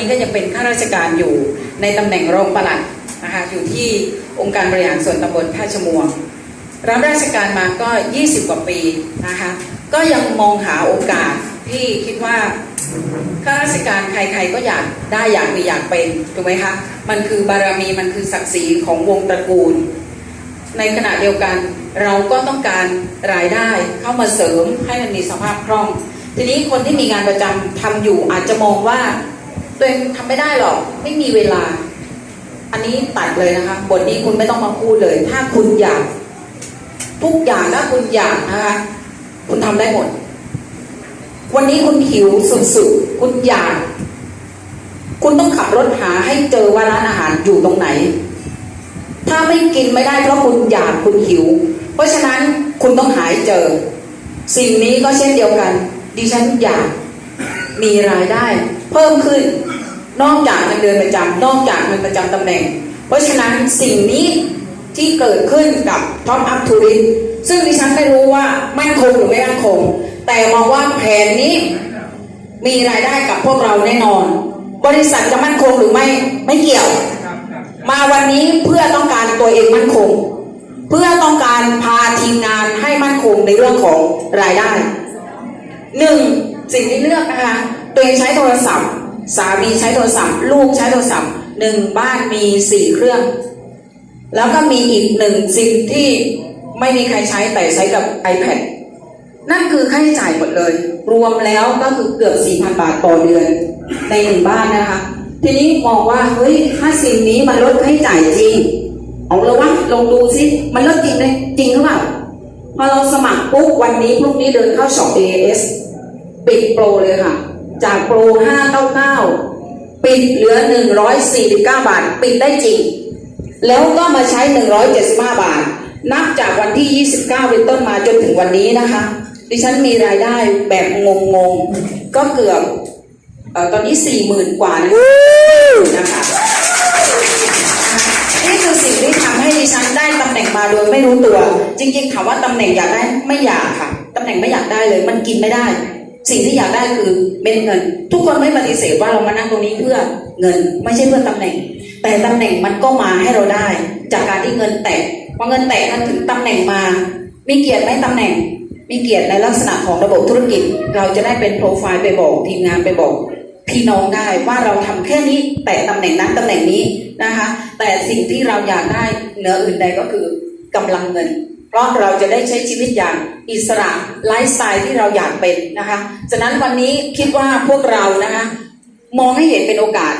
ก็ยังเป็นข้าราชการอยู่ในตำแหน่งรองปลัดนะคะอยู่ที่องค์การบริหารส่วนตำบลท่าชมวง รับราชการมาก็ 20 กว่าปีนะคะก็ยังมองหาโอกาสที่คิดว่าข้าราชการใครๆก็อยากได้อยากมีอยากเป็นถูกไหมคะมันคือบารมีมันคือศักดิ์ศรีของวงตระกูล ในขณะเดียวกันเราก็ต้องการรายได้เข้ามาเสริมให้มันมีสภาพคล่อง ทีนี้คนที่มีงานประจำทำอยู่อาจจะมองว่า ตัวเองทำไม่ได้หรอก ไม่มีเวลา อันนี้ตัดเลยนะคะ บทนี้คุณไม่ต้องมาพูดเลย ถ้าคุณอยาก ทุกอย่างถ้าคุณอยากนะคะคุณทำได้หมด วันนี้คุณหิวสุดๆ คุณอยาก คุณต้องขับรถหาให้เจอว่าร้านอาหารอยู่ตรงไหน ถ้าไม่กินไม่ได้เพราะคุณอยากคุณหิว เพราะฉะนั้นคุณต้องหายเจอ สิ่งนี้ก็เช่นเดียวกัน ดิฉันอยาก มีรายได้ เพิ่มขึ้นนอกจากเงินเดือนประจำนอกจากเงินประจำตำแหน่ง เพราะฉะนั้นสิ่งนี้ที่เกิดขึ้นกับท็อปอัพทูริสซึ่งดิฉันไม่รู้ว่ามั่นคงหรือไม่มั่นคง แต่มองว่าแผนนี้มีรายได้กับพวกเราแน่นอน บริษัทจะมั่นคงหรือไม่ไม่เกี่ยว มาวันนี้เพื่อต้องการตัวเองมั่นคง เพื่อต้องการพาทีมงานให้มั่นคงในเรื่องของรายได้หนึ่ง สิ่งที่เลือกนะคะตัวเองใช้โทรศัพท์ สามีใช้โทรศัพท์ ลูกใช้โทรศัพท์หนึ่งบ้านมีสี่เครื่อง แล้วก็มีอีกหนึ่งสิ่งที่ไม่มีใครใช้แต่ใช้กับ iPad นั่นคือค่าใช้จ่ายหมดเลย รวมแล้วก็คือเกือบ 4,000 บาทต่อเดือนในหนึ่งบ้านนะคะ ทีนี้มองว่าเฮ้ยถ้าสิ่งนี้มันลดค่าใช้จ่ายจริงเอาเลยวะลองดูซิมันลดจริงเลยจริงหรือเปล่าพอเราสมัครปุ๊บวันนี้พรุ่งนี้เดินเข้าช็อป AS ปิดโปรเลยค่ะ จากโปร 599 ปิดเหลือ 149 บาท ปิดได้จริง แล้วก็มาใช้ 175 บาท นับจากวันที่ 29 เป็นต้นมาจนถึงวันนี้นะคะ ดิฉันมีรายได้แบบงงๆ ก็เกือบเออตอนนี้ 40,000 กว่านะคะนี่คือสิ่งที่ทำให้ดิฉันได้ตำแหน่งมาโดยไม่รู้ตัว จริงๆถามว่าตำแหน่งอยากได้ไม่อยากค่ะตำแหน่งไม่อยากได้เลย มันกินไม่ได้ สิ่งที่อยากได้คือเม็ดเงิน ทุกคนไม่ปฏิเสธว่าเรามานั่งตรงนี้เพื่อเงิน ไม่ใช่เพื่อตำแหน่ง แต่ตำแหน่งมันก็มาให้เราได้ จากการที่เงินแตกพอเงินแตกมันถึงตำแหน่งมา มีเกียรติไหมตำแหน่ง มีเกียรติในลักษณะของระบบธุรกิจ เราจะได้เป็นโปรไฟล์ไปบอกทีมงานไปบอกพี่น้องได้ว่าเราทำแค่นี้แต่ตำแหน่งนั้นตำแหน่งนี้นะคะ แต่สิ่งที่เราอยากได้เหนืออื่นใดก็คือกำลังเงิน เพราะเราจะได้ใช้ชีวิตอย่างอิสระไลฟ์สไตล์ที่เราอยากเป็นนะคะฉะนั้นวันนี้คิดว่าพวกเรานะคะมองให้เห็นเป็นโอกาส